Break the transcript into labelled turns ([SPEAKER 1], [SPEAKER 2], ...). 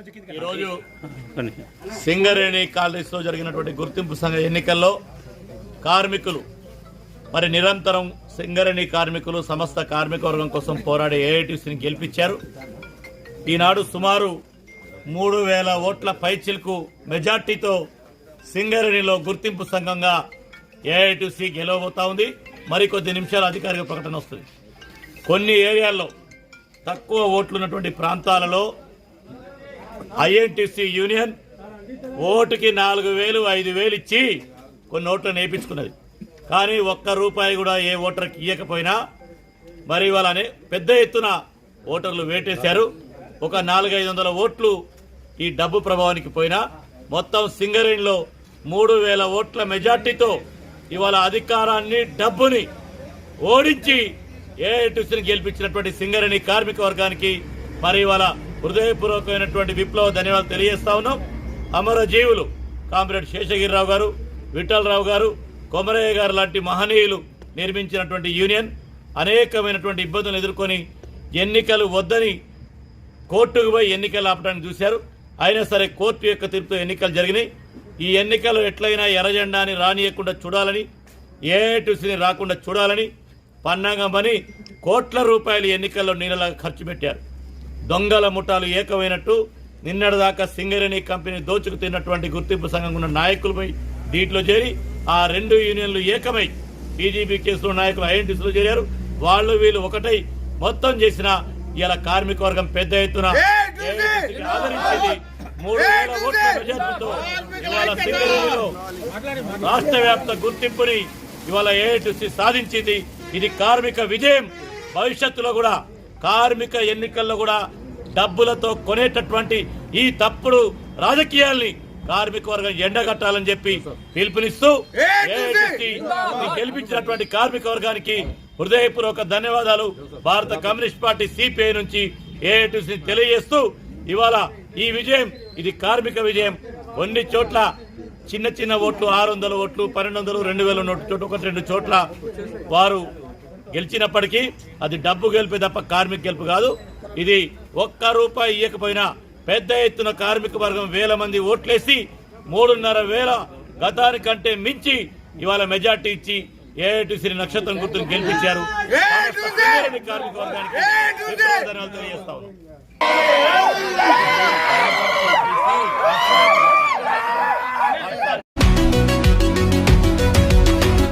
[SPEAKER 1] సింగరేణి కాలనీస్లో జరిగినటువంటి గుర్తింపు సంఘ ఎన్నికల్లో కార్మికులు మరి నిరంతరం సింగరేణి కార్మికులు సమస్త కార్మిక వర్గం కోసం పోరాడే ఏఐటీసీని గెలిపించారు. ఈనాడు సుమారు మూడు వేల ఓట్ల పైచిల్కు మెజార్టీతో సింగరేణిలో గుర్తింపు సంఘంగా ఏఐటీసీ గెలవబోతా ఉంది. మరికొద్ది నిమిషాల అధికారిక ప్రకటన వస్తుంది. కొన్ని ఏరియాల్లో తక్కువ ఓట్లున్నటువంటి ప్రాంతాలలో ఐఎన్టీసీ యూనియన్ ఓటుకి నాలుగు వేలు ఐదు వేలు ఇచ్చి కొన్ని ఓట్లు వేయించుకున్నది కానీ ఒక్క రూపాయి కూడా ఏ ఓటర్కి ఇవ్వకపోయినా మరి వాళ్ళనే పెద్ద ఎత్తున ఓటర్లు వేటేశారు. ఒక నాలుగైదు వందల ఓట్లు ఈ డబ్బు ప్రభావానికి పోయినా మొత్తం సింగరేణిలో మూడు వేల ఓట్ల మెజార్టీతో ఇవాళ అధికారాన్ని డబ్బుని ఓడించి ఏఐటీసీని గెలిపించినటువంటి సింగరేణి కార్మిక వర్గానికి మరి ఇవాళ హృదయపూర్వకమైనటువంటి విప్లవ ధన్యవాదాలు తెలియజేస్తా ఉన్నాం. అమరజీవులు కామ్రేడ్ శేషగిరిరావు గారు విఠలరావు గారు కొమరయ్య గారు లాంటి మహనీయులు నిర్మించినటువంటి యూనియన్ అనేకమైనటువంటి ఇబ్బందులు ఎదుర్కొని ఎన్నికలు వద్దని కోర్టుకు పోయి ఎన్నికలు ఆపడానికి చూశారు. అయినా సరే కోర్టు యొక్క తీర్పుతో ఎన్నికలు జరిగినాయి. ఈ ఎన్నికలు ఎట్లయినా ఎర్రజెండాని రానియకుండా చూడాలని ఏటుసిని రాకుండా చూడాలని పన్నాగమని కోట్ల రూపాయలు ఎన్నికల్లో నీళ్ళలా ఖర్చు పెట్టారు. దొంగల ముఠాలు ఏకమైనట్టు నిన్నటిదాకా సింగరేణి కంపెనీ దోచుకు తిన్నటువంటి గుర్తింపు సంఘం ఉన్న నాయకులపై దీంట్లో చేరి ఆ రెండు యూనియన్లు ఏకమై బీజేపీ కేసులో నాయకులు ఐఎన్టీసీలో చేరారు. వాళ్ళు వీళ్ళు ఒకటై మొత్తం చేసిన ఇలా కార్మిక వర్గం పెద్ద ఎత్తున ఆదరించింది. మూడు వేల ఓట్ల మెజార్టీతో ఇవాళ సింగరేణిలో రాష్ట్ర వ్యాప్త గుర్తింపుని ఇవాళ ఏఐటీసీ సాధించింది. ఇది కార్మిక విజయం. భవిష్యత్తులో కూడా కార్మిక ఎన్నికల్లో కూడా డబ్బులతో కొనేటటువంటి ఈ తప్పుడు రాజకీయాల్ని కార్మిక వర్గం ఎండగట్టాలని చెప్పి పిలుపునిస్తూ గెలిపించినటువంటి కార్మిక వర్గానికి హృదయపూర్వక ధన్యవాదాలు. భారత కమ్యూనిస్ట్ పార్టీ సిపిఐ నుంచి ఏఐటీసీ తెలియజేస్తూ ఇవాళ ఈ విజయం ఇది కార్మిక విజయం. కొన్ని చోట్ల చిన్న చిన్న ఓట్లు ఆరు వందల ఓట్లు పన్నెండు వందలు రెండు వేల ఒకటి రెండు చోట్ల వారు గెలిచినప్పటికీ అది డబ్బు గెలుపే తప్ప కార్మిక గెలుపు కాదు. ఇది ఒక్క రూపాయి ఇవ్వకపోయినా పెద్ద ఎత్తున కార్మిక వర్గం వేల మంది ఓట్లేసి మూడున్నర వేల గతానికంటే మించి ఇవాళ మెజార్టీ ఇచ్చి ఏఐటీసీ నక్షత్రం గుర్తును గెలిపించారు. కార్మిక వర్గానికి